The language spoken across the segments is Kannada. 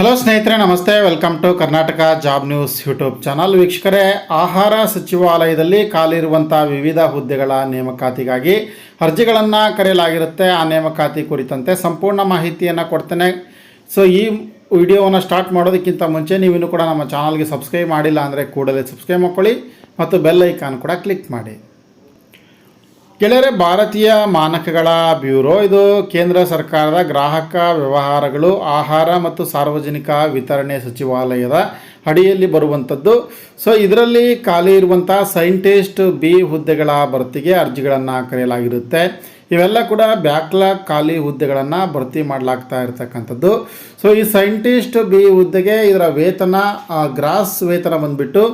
ಹಲೋ ಸ್ನೇಹಿತರೆ, ನಮಸ್ತೆ. Welcome to Karnataka job news YouTube channel ವೀಕ್ಷಕರೇ, ಆಹಾರ ಸಚಿವಾಲಯದಲ್ಲಿ ಖಾಲಿರುವಂಥ ವಿವಿಧ ಹುದ್ದೆಗಳ ನೇಮಕಾತಿಗಾಗಿ ಅರ್ಜಿಗಳನ್ನು ಕರೆಯಲಾಗಿರುತ್ತೆ. ಆ ನೇಮಕಾತಿ ಕುರಿತಂತೆ ಸಂಪೂರ್ಣ ಮಾಹಿತಿಯನ್ನು ಕೊಡ್ತೇನೆ. ಸೊ ಈ ವಿಡಿಯೋವನ್ನು ಸ್ಟಾರ್ಟ್ ಮಾಡೋದಕ್ಕಿಂತ ಮುಂಚೆ ನೀವಿನ್ನೂ ಕೂಡ ನಮ್ಮ ಚಾನಲ್ಗೆ ಸಬ್ಸ್ಕ್ರೈಬ್ ಮಾಡಿಲ್ಲ ಅಂದರೆ ಕೂಡಲೇ ಸಬ್ಸ್ಕ್ರೈಬ್ ಮಾಡ್ಕೊಳ್ಳಿ ಮತ್ತು ಬೆಲ್ ಐಕಾನ್ ಕೂಡ ಕ್ಲಿಕ್ ಮಾಡಿ. ಗೆಳೆಯರೆ, ಭಾರತೀಯ ಮಾನಕಗಳ ಬ್ಯೂರೋ, ಇದು ಕೇಂದ್ರ ಸರ್ಕಾರದ ಗ್ರಾಹಕ ವ್ಯವಹಾರಗಳು, ಆಹಾರ ಮತ್ತು ಸಾರ್ವಜನಿಕ ವಿತರಣೆ ಸಚಿವಾಲಯದ ಅಡಿಯಲ್ಲಿ ಬರುವಂಥದ್ದು. ಸೊ ಇದರಲ್ಲಿ ಖಾಲಿ ಇರುವಂಥ ಸೈಂಟಿಸ್ಟ್ ಬಿ ಹುದ್ದೆಗಳ ಭರ್ತಿಗೆ ಅರ್ಜಿಗಳನ್ನು ಕರೆಯಲಾಗಿರುತ್ತೆ. ಇವೆಲ್ಲ ಕೂಡ ಬ್ಯಾಕ್ಲಾಗ್ ಖಾಲಿ ಹುದ್ದೆಗಳನ್ನು ಭರ್ತಿ ಮಾಡಲಾಗ್ತಾ ಇರತಕ್ಕಂಥದ್ದು. ಸೊ ಈ ಸೈಂಟಿಸ್ಟ್ ಬಿ ಹುದ್ದೆಗೆ ಇದರ ವೇತನ ಗ್ರಾಸ್ ವೇತನ ಬಂದುಬಿಟ್ಟು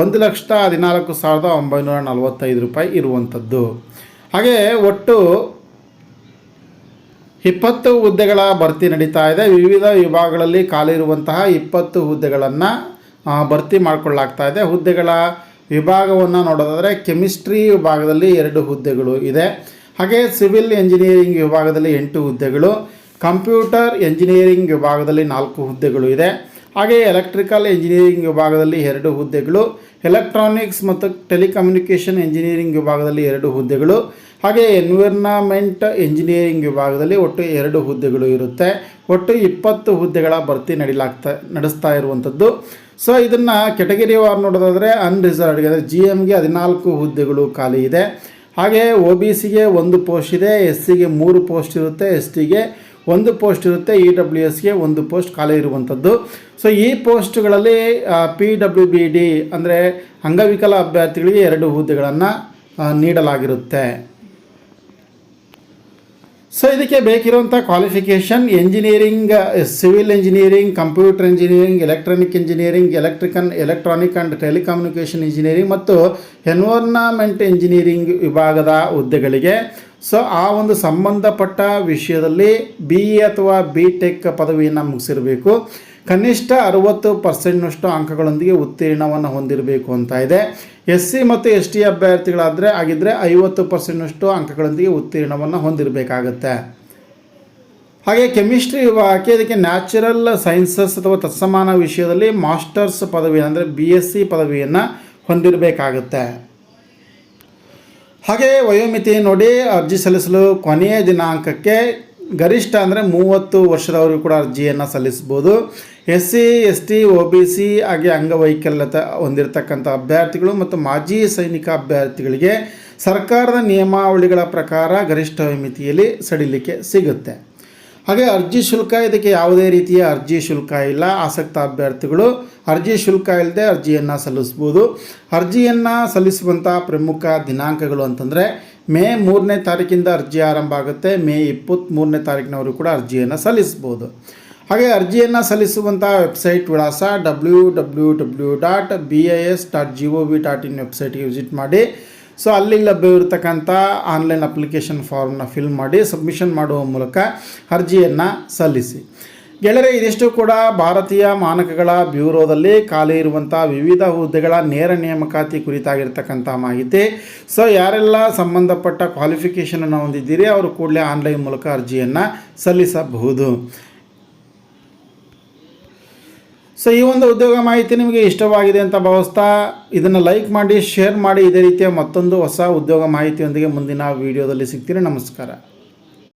ಒಂದು ಲಕ್ಷದ ಹದಿನಾಲ್ಕು ಸಾವಿರದ ಒಂಬೈನೂರ ನಲವತ್ತೈದು ರೂಪಾಯಿ ಇರುವಂಥದ್ದು. ಹಾಗೆ ಒಟ್ಟು ಇಪ್ಪತ್ತು ಹುದ್ದೆಗಳ ಭರ್ತಿ ನಡೀತಾ ಇದೆ. ವಿವಿಧ ವಿಭಾಗಗಳಲ್ಲಿ ಖಾಲಿ ಇರುವಂತಹ ಇಪ್ಪತ್ತು ಹುದ್ದೆಗಳನ್ನು ಭರ್ತಿ ಮಾಡಿಕೊಳ್ಳಲಾಗ್ತಾ ಇದೆ. ಹುದ್ದೆಗಳ ವಿಭಾಗವನ್ನು ನೋಡೋದಾದರೆ ಕೆಮಿಸ್ಟ್ರಿ ವಿಭಾಗದಲ್ಲಿ ಎರಡು ಹುದ್ದೆಗಳು ಇದೆ. ಹಾಗೆ ಸಿವಿಲ್ ಎಂಜಿನಿಯರಿಂಗ್ ವಿಭಾಗದಲ್ಲಿ ಎಂಟು ಹುದ್ದೆಗಳು, ಕಂಪ್ಯೂಟರ್ ಎಂಜಿನಿಯರಿಂಗ್ ವಿಭಾಗದಲ್ಲಿ ನಾಲ್ಕು ಹುದ್ದೆಗಳು ಇದೆ. ಹಾಗೆ ಎಲೆಕ್ಟ್ರಿಕಲ್ ಇಂಜಿನಿಯರಿಂಗ್ ವಿಭಾಗದಲ್ಲಿ ಎರಡು ಹುದ್ದೆಗಳು ಎಲೆಕ್ಟ್ರಾನಿಕ್ಸ್ ಮತ್ತು ಟೆಲಿಕಮ್ಯುನಿಕೇಷನ್ ಇಂಜಿನಿಯರಿಂಗ್ ವಿಭಾಗದಲ್ಲಿ ಎರಡು ಹುದ್ದೆಗಳು ಹಾಗೆ ಎನ್ವಿರ್ನಾಮೆಂಟ್ ಇಂಜಿನಿಯರಿಂಗ್ ವಿಭಾಗದಲ್ಲಿ ಒಟ್ಟು ಎರಡು ಹುದ್ದೆಗಳು ಇರುತ್ತೆ. ಒಟ್ಟು ಇಪ್ಪತ್ತು ಹುದ್ದೆಗಳ ಭರ್ತಿ ನಡೀಲಾಗ್ತಾ, ನಡೆಸ್ತಾ ಇರುವಂಥದ್ದು ಸೊ ಇದನ್ನು ಕೆಟಗರಿ ವಾರ್ ನೋಡೋದಾದರೆ ಅನ್ರಿಸರ್ವ್ಡ್ಗೆ ಅಂದರೆ ಜಿ ಎಮ್ಗೆ ಹದಿನಾಲ್ಕು ಹುದ್ದೆಗಳು ಖಾಲಿ ಇದೆ. ಹಾಗೆ ಒ ಬಿ ಸಿಗೆ ಒಂದು ಪೋಸ್ಟ್ ಇದೆ ಎಸ್ ಸಿಗೆ ಮೂರು ಪೋಸ್ಟ್ ಇರುತ್ತೆ ಎಸ್ ಟಿಗೆ ಒಂದು ಪೋಸ್ಟ್ ಇರುತ್ತೆ ಇ ಡಬ್ಲ್ಯೂ ಎಸ್ಗೆ ಒಂದು ಪೋಸ್ಟ್ ಖಾಲಿ ಇರುವಂಥದ್ದು. ಸೊ ಈ ಪೋಸ್ಟ್ಗಳಲ್ಲಿ ಪಿ ಡಬ್ಲ್ಯೂ ಬಿ ಡಿ ಅಂದರೆ ಅಂಗವಿಕಲ ಅಭ್ಯರ್ಥಿಗಳಿಗೆ ಎರಡು ಹುದ್ದೆಗಳನ್ನು ನೀಡಲಾಗಿರುತ್ತೆ. ಸೊ ಇದಕ್ಕೆ ಬೇಕಿರುವಂಥ qualification engineering civil engineering computer engineering electronic engineering electrical electronic and telecommunication engineering ಮತ್ತು ಎನ್ವರ್ನಮೆಂಟ್ ಇಂಜಿನಿಯರಿಂಗ್ ವಿಭಾಗದ ಹುದ್ದೆಗಳಿಗೆ. ಸೊ ಆ ಒಂದು ಸಂಬಂಧಪಟ್ಟ ವಿಷಯದಲ್ಲಿ ಬಿ ಇ ಅಥವಾ ಬಿ ಟೆಕ್ ಪದವಿಯನ್ನು ಮುಗಿಸಿರಬೇಕು. ಕನಿಷ್ಠ ಅರುವತ್ತು ಪರ್ಸೆಂಟ್ನಷ್ಟು ಅಂಕಗಳೊಂದಿಗೆ ಉತ್ತೀರ್ಣವನ್ನು ಹೊಂದಿರಬೇಕು ಅಂತ ಇದೆ. ಎಸ್ ಸಿ ಮತ್ತು ಎಸ್ ಟಿ ಅಭ್ಯರ್ಥಿಗಳಾದರೆ ಆಗಿದ್ದರೆ ಐವತ್ತು ಪರ್ಸೆಂಟ್ನಷ್ಟು ಅಂಕಗಳೊಂದಿಗೆ ಉತ್ತೀರ್ಣವನ್ನು ಹೊಂದಿರಬೇಕಾಗತ್ತೆ. ಹಾಗೆ ಕೆಮಿಸ್ಟ್ರಿ ವಿಭಾಗಕ್ಕೆ ಇದಕ್ಕೆ ನ್ಯಾಚುರಲ್ ಸೈನ್ಸಸ್ ಅಥವಾ ತತ್ಸಮಾನ ವಿಷಯದಲ್ಲಿ ಮಾಸ್ಟರ್ಸ್ ಪದವಿ ಅಂದರೆ ಬಿ ಎಸ್ ಸಿ ಪದವಿಯನ್ನು ಹೊಂದಿರಬೇಕಾಗುತ್ತೆ. ಹಾಗೆ ವಯೋಮಿತಿ ನೋಡಿ ಅರ್ಜಿ ಸಲ್ಲಿಸಲು ಕೊನೆಯ ದಿನಾಂಕಕ್ಕೆ ಗರಿಷ್ಠ ಅಂದರೆ ಮೂವತ್ತು ವರ್ಷದವರೆಗೂ ಕೂಡ ಅರ್ಜಿಯನ್ನು ಸಲ್ಲಿಸ್ಬೋದು S C S T O B C ಹಾಗೆ ಅಂಗವೈಕಲ್ಯತೆ ಹೊಂದಿರತಕ್ಕಂಥ ಅಭ್ಯರ್ಥಿಗಳು ಮತ್ತು ಮಾಜಿ ಸೈನಿಕ ಅಭ್ಯರ್ಥಿಗಳಿಗೆ ಸರ್ಕಾರದ ನಿಯಮಾವಳಿಗಳ ಪ್ರಕಾರ ಗರಿಷ್ಠ ವಯೋಮಿತಿಯಲ್ಲಿ ಸಡಿಲಿಕೆ ಸಿಗುತ್ತೆ. ಹಾಗೆ ಅರ್ಜಿ ಶುಲ್ಕ, ಇದಕ್ಕೆ ಯಾವುದೇ ರೀತಿಯ ಅರ್ಜಿ ಶುಲ್ಕ ಇಲ್ಲ. ಆಸಕ್ತ ಅಭ್ಯರ್ಥಿಗಳು ಅರ್ಜಿ ಶುಲ್ಕ ಇಲ್ಲದೆ ಅರ್ಜಿಯನ್ನು ಸಲ್ಲಿಸ್ಬೋದು ಅರ್ಜಿಯನ್ನು ಸಲ್ಲಿಸುವಂಥ ಪ್ರಮುಖ ದಿನಾಂಕಗಳು ಅಂತಂದರೆ ಮೇ ಮೂರನೇ ತಾರೀಕಿಂದ ಅರ್ಜಿ ಆರಂಭ ಆಗುತ್ತೆ. ಮೇ ಇಪ್ಪತ್ತ್ಮೂರನೇ ತಾರೀಕಿನವರು ಕೂಡ ಅರ್ಜಿಯನ್ನು ಸಲ್ಲಿಸ್ಬೋದು ಹಾಗೆ ಅರ್ಜಿಯನ್ನು ಸಲ್ಲಿಸುವಂಥ ವೆಬ್ಸೈಟ್ ವಿಳಾಸ W W W dot B I S dot G O V dot in ವೆಬ್ಸೈಟ್ಗೆ ವಿಸಿಟ್ ಮಾಡಿ. ಸೊ ಅಲ್ಲಿ ಲಭ್ಯವಿರತಕ್ಕಂಥ ಆನ್ಲೈನ್ ಅಪ್ಲಿಕೇಶನ್ ಫಾರ್ಮ್ನ ಫಿಲ್ ಮಾಡಿ ಸಬ್ಮಿಷನ್ ಮಾಡುವ ಮೂಲಕ ಅರ್ಜಿಯನ್ನು ಸಲ್ಲಿಸಿ. ಗೆಳೆಯರೆ, ಇದಿಷ್ಟು ಕೂಡ ಭಾರತೀಯ ಮಾನಕಗಳ ಬ್ಯೂರೋದಲ್ಲಿ ಖಾಲಿ ಇರುವಂಥ ವಿವಿಧ ಹುದ್ದೆಗಳ ನೇರ ನೇಮಕಾತಿ ಕುರಿತಾಗಿರ್ತಕ್ಕಂಥ ಮಾಹಿತಿ. ಸೊ ಯಾರೆಲ್ಲ ಸಂಬಂಧಪಟ್ಟ ಕ್ವಾಲಿಫಿಕೇಷನನ್ನು ಹೊಂದಿದ್ದೀರಿ, ಅವರು ಕೂಡಲೇ ಆನ್ಲೈನ್ ಮೂಲಕ ಅರ್ಜಿಯನ್ನು ಸಲ್ಲಿಸಬಹುದು. ಸೊ ಈ ಒಂದು ಉದ್ಯೋಗ ಮಾಹಿತಿ ನಿಮಗೆ ಇಷ್ಟವಾಗಿದೆ ಅಂತ ಭಾವಿಸ್ತಾ ಇದನ್ನು ಲೈಕ್ ಮಾಡಿ ಶೇರ್ ಮಾಡಿ, ಇದೇ ರೀತಿಯ ಮತ್ತೊಂದು ಹೊಸ ಉದ್ಯೋಗ ಮಾಹಿತಿಯೊಂದಿಗೆ ಮುಂದಿನ ವಿಡಿಯೋದಲ್ಲಿ ಸಿಗ್ತೀನಿ. ನಮಸ್ಕಾರ.